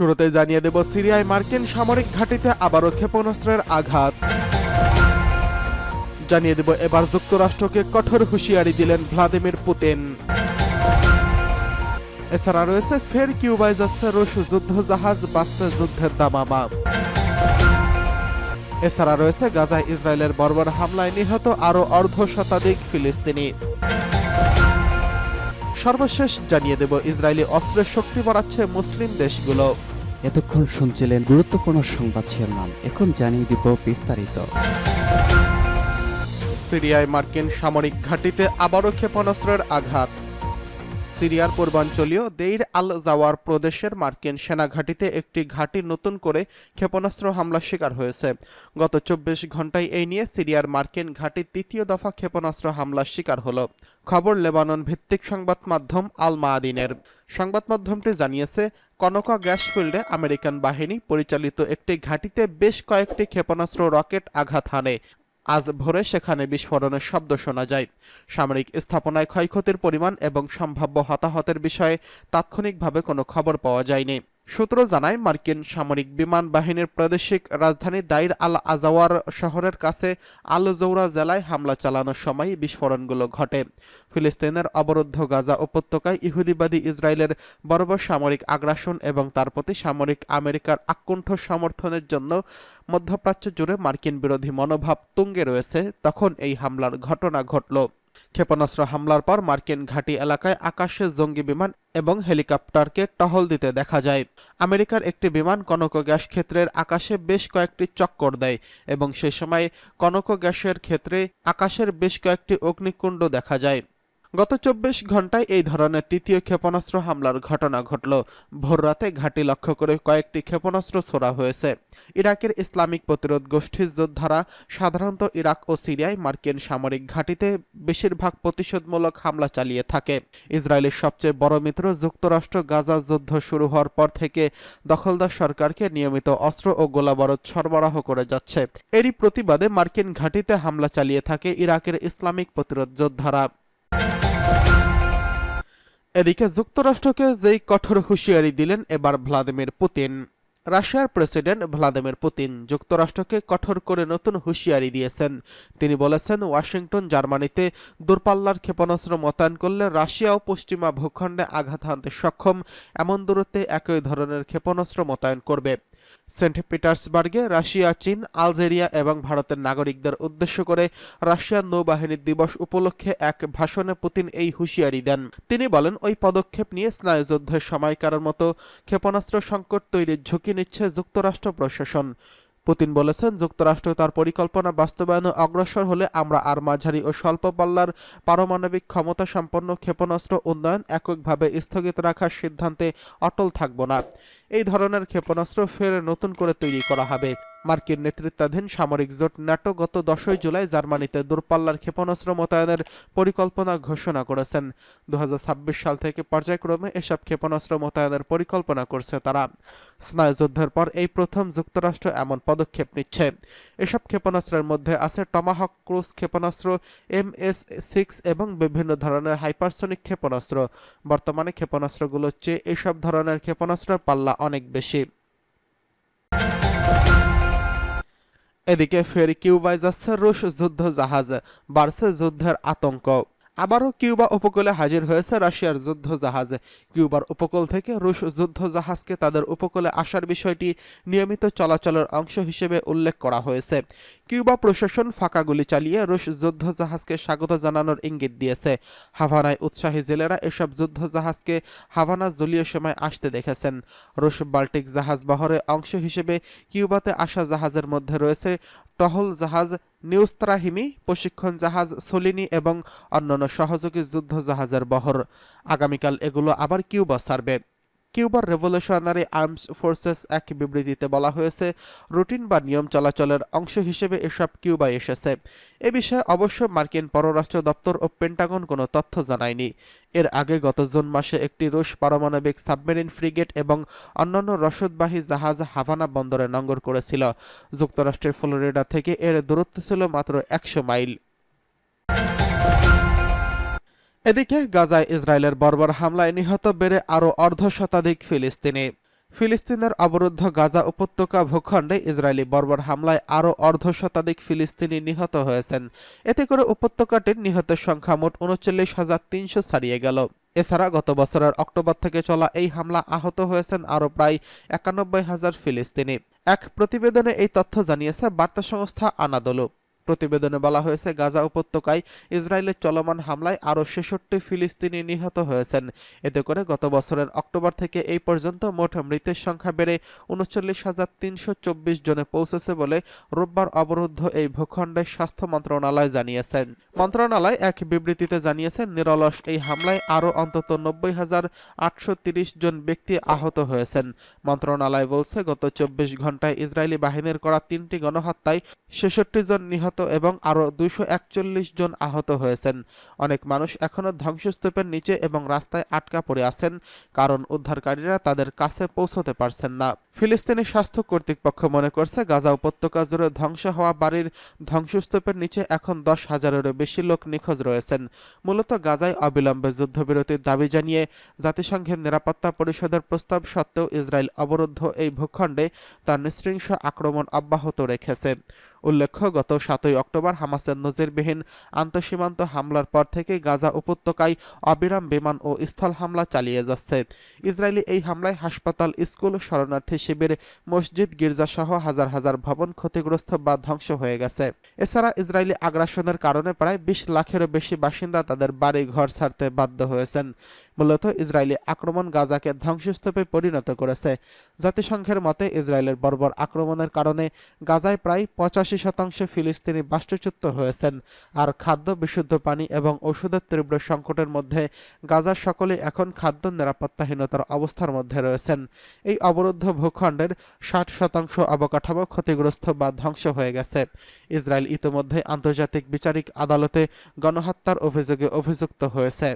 শুরুতে জানিয়ে দেব, সিরিয়ায় মার্কিন সামরিক ঘাঁটিতে আবারও ক্ষেপণাস্ত্রের আঘাত। জানিয়ে দেব, এবার যুক্তরাষ্ট্রকে কঠোর হুঁশিয়ারি দিলেন ভ্লাদিমির পুতিন। এছাড়া রয়েছে ফের কিউবায় যাচ্ছে রুশ যুদ্ধ জাহাজ বাসছে যুদ্ধের দামামা। এছাড়া রয়েছে গাজায় ইসরায়েলের বর্বর হামলায় নিহত আরও অর্ধ শতাধিক ফিলিস্তিনি। সর্বশেষ জানিয়ে দেব, ইসরায়েলি অস্ত্রের শক্তি বাড়াচ্ছে মুসলিম দেশগুলো। এতক্ষণ শুনছিলেন গুরুত্বপূর্ণ সংবাদ শিরোনাম। এখন জানিয়ে দিব বিস্তারিত। সিরিয়ায় মার্কিন সামরিক ঘাঁটিতে আবারও ক্ষেপণাস্ত্রের আঘাত। সিরিয়ার পূর্বাঞ্চলীয় দেইর আল জাওয়ার প্রদেশের মার্কিন সেনা ঘাঁটিতে একটি ঘাঁটি নতুন করে ক্ষেপণাস্ত্র হামলার শিকার হয়েছে। গত চব্বিশ ঘন্টায় এই নিয়ে সিরিয়ার মার্কিন ঘাঁটির তৃতীয় দফা ক্ষেপণাস্ত্র হামলার শিকার হলো। খবর লেবানন ভিত্তিক সংবাদ মাধ্যম আল মাদিনের সংবাদ মাধ্যমটি জানিয়েছে, কনকা গ্যাস ফিল্ডে আমেরিকান বাহিনী পরিচালিত একটি ঘাঁটিতে বেশ কয়েকটি ক্ষেপণাস্ত্র রকেট আঘাত হানে। আজ ভোরে সেখানে বিস্ফোরণের শব্দ শোনা যায়। সামরিক স্থাপনায় ক্ষয়ক্ষতির পরিমাণ এবং সম্ভাব্য হতাহতের বিষয়ে তাৎক্ষণিকভাবে কোনো খবর পাওয়া যায়নি। সূত্র জানায়, মার্কিন সামরিক বিমান বাহিনীর প্রাদেশিক রাজধানী দাইর আল আজাওয়ার শহরের কাছে আল জৌরা জেলায় হামলা চালানোর সময় বিস্ফোরণগুলো ঘটে। ফিলিস্তিনের অবরুদ্ধ গাজা উপত্যকায় ইহুদিবাদী ইসরায়েলের বর্বর সামরিক আগ্রাসন এবং তার প্রতি সামরিক আমেরিকার আকুণ্ঠ সমর্থনের জন্য মধ্যপ্রাচ্য জুড়ে মার্কিন বিরোধী মনোভাব তুঙ্গে রয়েছে, তখন এই হামলার ঘটনা ঘটল। ক্ষেপণাস্ত্র হামলার পর মার্কিন ঘাঁটি এলাকায় আকাশে জঙ্গি বিমান এবং হেলিকপ্টারকে টহল দিতে দেখা যায়। আমেরিকার একটি বিমান কনক গ্যাস ক্ষেত্রের আকাশে বেশ কয়েকটি চক্কর দেয় এবং সে সময় কনক গ্যাসের ক্ষেত্রে আকাশের বেশ কয়েকটি অগ্নিকুণ্ড দেখা যায়। গত চব্বিশ ঘন্টায় এই ধরনের তৃতীয় ক্ষেপণাস্ত্র হামলার ঘটনা ঘটল। ভোররাতে ঘাঁটি লক্ষ্য করে কয়েকটি ক্ষেপণাস্ত্র ছোড়া হয়েছে। ইরাকের ইসলামিক প্রতিরোধ গোষ্ঠীর যোদ্ধারা সাধারণত ইরাক ও সিরিয়ায় মার্কিন সামরিক ঘাঁটিতে বেশিরভাগ প্রতিশোধমূলক হামলা চালিয়ে থাকে। ইসরায়েলের সবচেয়ে বড় মিত্র যুক্তরাষ্ট্র গাজা যুদ্ধ শুরু হওয়ার পর থেকে দখলদার সরকারকে নিয়মিত অস্ত্র ও গোলাবারুদ সরবরাহ করে যাচ্ছে। এরই প্রতিবাদে মার্কিন ঘাঁটিতে হামলা চালিয়ে থাকে ইরাকের ইসলামিক প্রতিরোধ যোদ্ধারা। এদিকে যুক্তরাষ্ট্রকে যেই কঠোর হুঁশিয়ারি দিলেন এবার ভ্লাদিমির পুতিন। রাশিয়ার প্রেসিডেন্ট ভ্লাদিমির পুতিন যুক্তরাষ্ট্রকে কঠোর করে নতুন হুঁশিয়ারি দিয়েছেন। তিনি বলেছেন, ওয়াশিংটন, জার্মানিতে দূরপাল্লার ক্ষেপণাস্ত্র মোতায়েন করলে রাশিয়া ও পশ্চিমা ভূখণ্ডে আঘাত হানতে সক্ষম। এমন দূরত্বে একই ধরনের ক্ষেপণাস্ত্র মোতায়েন করবে। সেন্ট পিটার্সবার্গে রাশিয়া, চীন, আলজেরিয়া এবং ভারতের নাগরিকদের উদ্দেশ্য করে রাশিয়ার নৌবাহিনীর দিবস উপলক্ষে এক ভাষণে পুতিন এই হুঁশিয়ারি দেন। তিনি বলেন, ওই পদক্ষেপ নিয়ে স্নায়ুযুদ্ধের সময়কারের মতো ক্ষেপণাস্ত্র সংকট তৈরির ঝুঁকি নিচ্ছে যুক্তরাষ্ট্র প্রশাসন। পুতিন বলেছেন, যুক্তরাষ্ট্র তার পরিকল্পনা বাস্তবায়নে অগ্রসর হলে আমরা আর মাঝারি ও স্বল্প পাল্লার পারমাণবিক ক্ষমতা সম্পন্ন ক্ষেপণাস্ত্র উন্নয়ন এককভাবে স্থগিত রাখার সিদ্ধান্তে অটল থাকব না। এই ধরনের ক্ষেপণাস্ত্র ফের নতুন করে তৈরি করা হবে। মার্কিন নেতৃত্বাধীন সামরিক জোট ন্যাটো গত দশই জুলাই জার্মানিতে দূরপাল্লার ক্ষেপণাস্ত্র মোতায়েনের পরিকল্পনা ঘোষণা করেছেন। দু হাজার ছাব্বিশ সাল থেকে পর্যায়ক্রমে এসব ক্ষেপণাস্ত্র মোতায়েনের পরিকল্পনা করছে তারা। স্নায়ুযুদ্ধের পর এই প্রথম যুক্তরাষ্ট্র এমন পদক্ষেপ নিচ্ছে। এসব ক্ষেপণাস্ত্রের মধ্যে আছে টমাহক ক্রুজ ক্ষেপণাস্ত্র, এম এস সিক্স এবং বিভিন্ন ধরনের হাইপারসনিক ক্ষেপণাস্ত্র। বর্তমানে ক্ষেপণাস্ত্রগুলোর চেয়ে এসব ধরনের ক্ষেপণাস্ত্রের পাল্লা অনেক বেশি। এদিকে ফের কিউবায় যাচ্ছে রুশ যুদ্ধ জাহাজ বাড়ছে যুদ্ধের আতঙ্ক। আবারও কিউবা উপকূলে হাজির হয়েছে রাশিয়ার যুদ্ধ জাহাজ কিউবার উপকূল থেকে রুশ যুদ্ধ জাহাজকে তাদের উপকূলে আসার বিষয়টি নিয়মিত চলাচলের অংশ হিসেবে উল্লেখ করা হয়েছে। কিউবা প্রশাসন ফাঁকা গুলি চালিয়ে রুশ যুদ্ধ জাহাজকে স্বাগত জানানোর ইঙ্গিত দিয়েছে। হাভানায় উৎসাহী জেলেরা এসব যুদ্ধ জাহাজকে হাভানা জলীয় সময় আসতে দেখেছেন। রুশ বাল্টিক জাহাজ বহরের অংশ হিসেবে কিউবাতে আসা জাহাজের মধ্যে রয়েছে টহল জাহাজ, নিউস্ত্রাহিমি, প্রশিক্ষণ জাহাজ, সলিনি এবং অন্যান্য সহযোগী যুদ্ধ জাহাজের বহর। আগামীকাল এগুলো আবার কিউবা ছাড়বে কিউবার রেভলিউশনারি আর্মস ফোর্সেস এক বিবৃতিতে বলা হয়েছে, রুটিন বা নিয়ম চলাচলের অংশ হিসেবে এসব কিউবায় এসেছে। এ বিষয়ে অবশ্য মার্কিন পররাষ্ট্র দপ্তর ও পেন্টাগন কোনো তথ্য জানায়নি। এর আগে গত জুন মাসে একটি রুশ পারমাণবিক সাবমেরিন ফ্রিগেট এবং অন্যান্য রসদবাহী জাহাজ হাভানা বন্দরে নঙ্গর করেছিল। যুক্তরাষ্ট্রের ফ্লোরিডা থেকে এর দূরত্ব ছিল মাত্র একশো মাইল। এদিকে গাজায় ইসরায়েলের বর্বর হামলায় নিহত বেড়ে আরও অর্ধ শতাধিক ফিলিস্তিনি। ফিলিস্তিনের অবরুদ্ধ গাজা উপত্যকা ভূখণ্ডে ইসরায়েলি বর্বর হামলায় আরও অর্ধ শতাধিক ফিলিস্তিনি নিহত হয়েছেন। এতে করে উপত্যকাটির নিহতের সংখ্যা মোট উনচল্লিশ হাজার তিনশো ছাড়িয়ে গেল। এছাড়া গত বছরের অক্টোবর থেকে চলা এই হামলা আহত হয়েছেন আরও প্রায় একানব্বই হাজার ফিলিস্তিনি। এক প্রতিবেদনে এই তথ্য জানিয়েছে বার্তা সংস্থা আনাদলু। প্রতিবেদনে বলা হয়েছে, গাজা উপত্যকায় ইসরায়েলের চলমান হামলায় আরও ছেষট্টি ফিলিস্তিনি নিহত হয়েছেন। এতে করে গত বছরের অক্টোবর থেকে এই পর্যন্ত মোট মৃতের সংখ্যা বেড়ে উনচল্লিশ হাজার তিনশো চব্বিশ জনে পৌঁছেছে বলে রোববার অবরুদ্ধ এই ভূখণ্ডের স্বাস্থ্য মন্ত্রণালয় জানিয়েছেন মন্ত্রণালয় এক বিবৃতিতে জানিয়েছে, নিরলস এই হামলায় আরও অন্তত নব্বই হাজার আটশো তিরিশ জন ব্যক্তি আহত হয়েছেন। মন্ত্রণালয় বলছে, গত চব্বিশ ঘন্টায় ইসরায়েলি বাহিনীর করা তিনটি গণহত্যায় ছেষট্টি জন নিহত এবং আরও দুইশো একচল্লিশ জন আহত হয়েছেন। অনেক মানুষ এখনও ধ্বংসস্তূপের নিচে এবং রাস্তায় আটকা পড়ে আছেন, কারণ উদ্ধারকারীরা তাদের কাছে পৌঁছতে পারছেন না। ফিলিস্তিনি স্বাস্থ্য কর্তৃপক্ষ মনে করছে, গাজা উপত্যকা জুড়ে ধ্বংস হওয়া বাড়ির ধ্বংসস্তূপের নিচে এখন দশ হাজারেরও বেশি লোক নিখোঁজ রয়েছেন। মূলত গাজায় অবিলম্বে যুদ্ধবিরতির দাবি জানিয়ে জাতিসংঘের নিরাপত্তা পরিষদের প্রস্তাব সত্ত্বেও ইসরায়েল অবরুদ্ধ এই ভূখণ্ডে তার নৃশংস আক্রমণ অব্যাহত রেখেছে। উল্লেখ্য, গত সাতই অক্টোবর হামাসের নজিরবিহীন আন্তঃসীমান্ত হামলার পর থেকে গাজা উপত্যকায় অবিরাম বিমান ও স্থল হামলা চালিয়ে যাচ্ছে। ইসরায়েলি এই হামলায় হাসপাতাল, স্কুল, শরণার্থী শিবির, মসজিদ, গির্জাসহ হাজার হাজার ভবন ক্ষতিগ্রস্ত বা ধ্বংস হয়ে গেছে। এছাড়া ইসরায়েলি আগ্রাসনের কারণে প্রায় বিশ লাখেরও বেশি বাসিন্দা তাদের বাড়ি ঘর ছাড়তে বাধ্য হয়েছেন। মূলত ইসরায়েলি আক্রমণ গাজাকে ধ্বংসস্তূপে পরিণত করেছে। জাতিসংঘের মতে ইসরায়েলের বর্বর আক্রমণের কারণে গাজায় প্রায় পঁচাশি শতাংশ ফিলিস্তিনি বাস্তুচ্যুত হয়েছেন আর খাদ্য বিশুদ্ধ পানি এবং ওষুধের তীব্র সংকটের মধ্যে গাজার সকলে এখন খাদ্য নিরাপত্তাহীনতার অবস্থার মধ্যে রয়েছেন। এই অবরুদ্ধ ভূখণ্ডের ষাট শতাংশ অবকাঠামো ক্ষতিগ্রস্ত বা ধ্বংস হয়ে গেছে। ইসরায়েল ইতোমধ্যে আন্তর্জাতিক বিচারিক আদালতে গণহত্যার অভিযোগে অভিযুক্ত হয়েছে।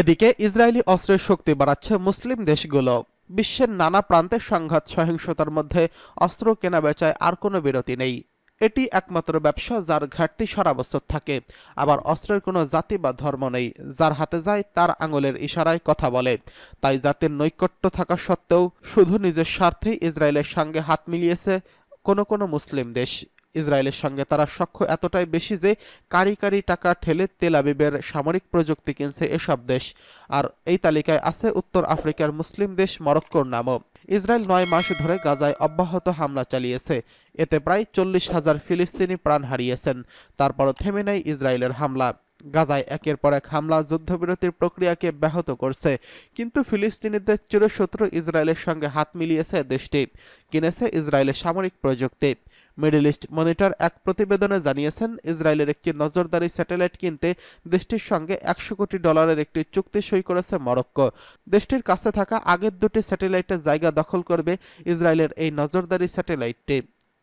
এদিকে ইসরায়েলি অস্ত্রের শক্তি বাড়াচ্ছে মুসলিম দেশগুলো। বিশ্বের নানা প্রান্তে সংঘাত, সহিংসতার মধ্যে অস্ত্র কেনা বেচায় আর কোনো বিরতি নেই। এটি একমাত্র ব্যবসা যার ঘাটতি সারা বছর থাকে। আবার অস্ত্রের কোনো জাতি বা ধর্ম নেই। যার হাতে যায় তার আঙুলের ইশারায় কথা বলে। তাই জাতির নৈকট্য থাকা সত্ত্বেও শুধু নিজের স্বার্থেই ইসরায়েলের সঙ্গে হাত মিলিয়েছে কোনো কোনো মুসলিম দেশ। ইসরায়েলের সঙ্গে। তারা সখ্য এতটাই বেশি যে কারি কারি টাকা ঠেলে তেল আবিবের সামরিক প্রযুক্তি কিনছে এসব দেশ। আর এই তালিকায় আছে উত্তর আফ্রিকার মুসলিম দেশ মরক্কোর নামও। ইসরায়েল নয় মাস ধরে গাজায় অব্যাহত হামলা চালিয়েছে। এতে প্রায় চল্লিশ হাজার ফিলিস্তিনি প্রাণ হারিয়েছেন। তারপরও থেমে নেই ইসরায়েলের হামলা। গাজায় একের পর এক হামলা যুদ্ধবিরতির প্রক্রিয়াকে ব্যাহত করছে। কিন্তু ফিলিস্তিনিদের চিরশত্রু ইসরায়েলের সঙ্গে হাত মিলিয়েছে দেশটি। কিনেছে ইসরায়েলের সামরিক প্রযুক্তি। মিডল ইস্ট মনিটর এক প্রতিবেদনে জানিয়েছেন, ইসরায়েলের একটি নজরদারি স্যাটেলাইট কিনতে দেশটির সঙ্গে একশো কোটি ডলারের একটি চুক্তি সই করেছে মরক্কো। দেশটির কাছে থাকা আগের দুটি স্যাটেলাইটের জায়গা দখল করবে ইসরায়েলের এই নজরদারি স্যাটেলাইটটি।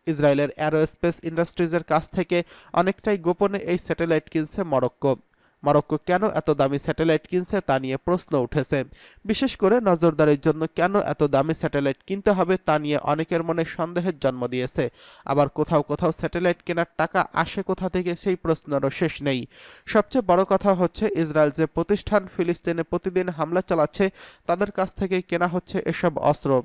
ইসরায়েলের অ্যারোস্পেস ইন্ডাস্ট্রিজের কাছ থেকে অনেকটাই গোপনে এই স্যাটেলাইট কিনছে মরক্কো। মরক্কো কেন এত দামি স্যাটেলাইট কিনছে তা নিয়ে প্রশ্ন উঠেছে। বিশেষ করে নজরদারির জন্য কেন এত দামি স্যাটেলাইট কিনতে হবে তা নিয়ে অনেকের মনে সন্দেহের জন্ম দিয়েছে। আবার কোথাও কোথাও স্যাটেলাইট কেনার টাকা আসে কোথা থেকে সেই প্রশ্নেরও শেষ নেই। সবচেয়ে বড় কথা হচ্ছে ইসরায়েল যে প্রতিষ্ঠান ফিলিস্তিনে প্রতিদিন হামলা চালাচ্ছে, তাদের কাছ থেকে কেনা হচ্ছে এসব অস্ত্র।